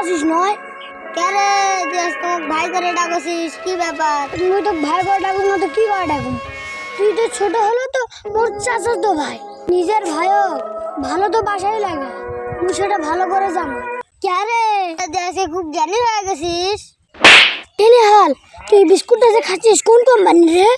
আছিস নয়? কেরে দেশ তোমাক ভাই করে ডাকছিস? কি ব্যাপার? তুই তো ভাই করে ডাকুম না তো কি করে ডাকুম তুই তো ছোট হলো তো মোর চাচার তো ভাই। নিজের ভাইও ভালো তো বাসায় লাগে তুই সেটা ভালো করে জানো। কেরে দেশে খুব জ্ঞানী হয়ে গেছিস। হাল তুই বিস্কুটটা যে খাচ্ছিস কোন কোম্পানি রে?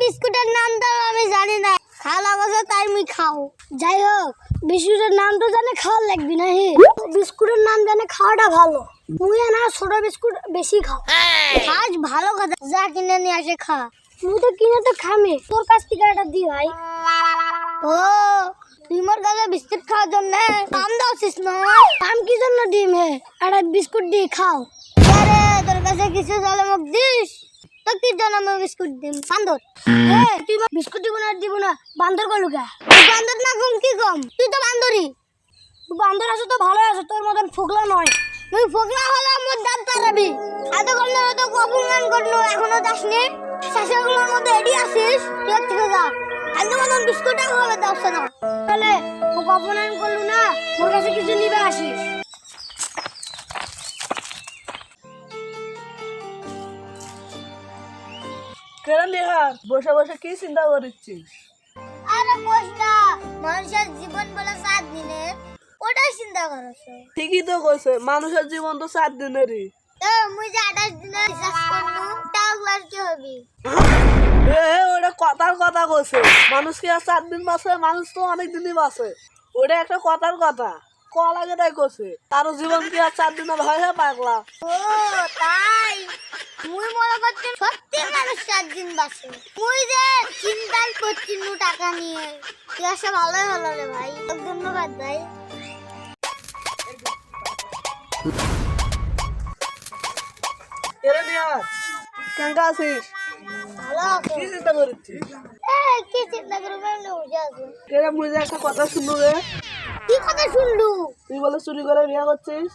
বিস্কুটের নাম তো আমি জানি না। খাওয়া বসে তাই মুই খাও। যাই হোক বিস্কুটের নাম তো জানে খাওয়া লাগবি না হে বিস্কুটের নাম জানে খাওয়াটা ভালো। মুই না ছোট বিস্কুট বেশি খাও। আজ ভালো কথা, যা কিনে নিয়ে আসে খা। মুই তো কিনে তো খামে। তোর কাছ থেকে এটা দি ভাই। ও, তুই মোর কাছে বিস্কুট খাওয়ার জন্য কাম দাওছিস না? কাম কি জন্য দিম হে? একটা বিস্কুট দিয়ে খাও। আরে, তোর কাছে কিছু জলে মুখ দিস? জন্য আমি বিস্কুট দিম। বান্দর। তুই বিস্কুট দিব না দিব না। বান্দর বান্দর না কম কি কম? তুই তো বান্দরই। তুই বান্দর আছো তো ভালো আছো তোর মতন ফুকলা নয়। তুই ফুকলা হলে আমার দাঁত তারাবি এত করলে তো অপমান করল এখনও মধ্যে এডি আসিস তুই এর থেকে যা। এত মতন বিস্কুট খাওয়াবে দাও না তাহলে ও অপমান করল না? কিছু নিবে আসিস। নিহার বসে বসে কি চিন্তা করছিস আরে বসনা মানুষের জীবন বলে সাত দিনের ওটাই চিন্তা করছ ঠিকই তো কইছে মানুষের জীবন তো সাত দিনেরই। এ মুই যে আঠাশ দিনে রিসার্চ করলু কি হবি? এ, ওটা কথার কথা কইছে। মানুষ কি আর সাত দিন বাঁচে মানুষ তো অনেক দিনই বাঁচে। ওটা একটা কথার কথা। ক লাগে তাই কইছে কারও জীবন কি আর চার দিনে ভয় হয়ে পাগলা? ও তাই? মুই মনে করছি সত্যি মানুষ চার দিন বাসে? মুই যে চিন্তাই করছি নু টাকা নিয়ে। তুই আসে ভালোই হলো রে ভাই। ধন্যবাদ ভাই। কেন আছিস? ভালো কি চিন্তা করছিস? এ কি চিন্তা করবে? না বুঝে আছো। কেন মুই যে একটা কথা শুনলু রে। কি কথা শুনলু? তুই বলে চুরি করে বিয়ে করছিস?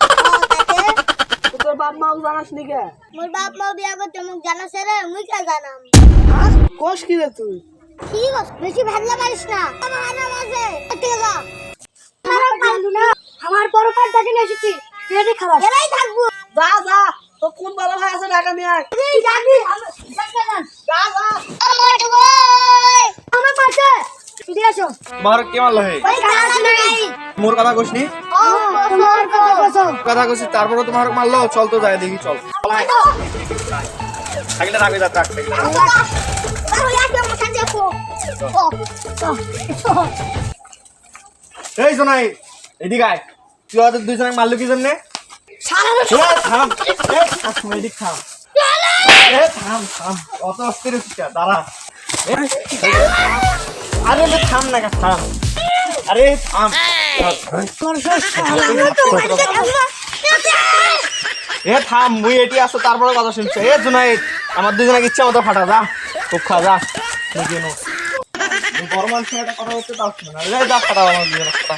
তোর বাপ মাও জানাস নি কে? মোর বাপ মা বিয়া করতে মুখ জানাছে রে মুই কে জানাম? কোষ কি রে তুই? কি গো বেশি ভাবলা পারিস না। আমার আনাম আছে। ঠিক আছে খারাপ পাইলু না। আমার বড় পাট থেকে নিয়ে এসেছি রেডি খাবার? এলাই থাকব। যা যা। তো কোন ভালো ভাই আছে টাকা নিয়ে আয়। তুই যাবি যা যা। আমার পাশে। এদিকে আসো। মার কে মারলো হে? ওই কাজ নাই। মোর কথা তোমার কথা কইছি। তারপরে তোমার মারলো চল তো যায় দেখি চল। থাকলে রাখবে যা ট্রাক থেকে। এই শোনাই এদিকে আয়। তুই ওদের দুইজনে মারলো কি জন্যে? থাম। এদিক থাম। এ, থাম থাম। অত অস্থির দাঁড়া। আরে থাম না থাম। আরে থাম এ থাম মুই এটি আসো তারপরে কথা শুনছে। এ জোনাই আমার দুজনে ইচ্ছা মতো ফাটা যা। খুব খা যা। বড় মানুষের একটা কথা হচ্ছে তাও শুনে না যা ফাটা আমার দুজনের ফাটা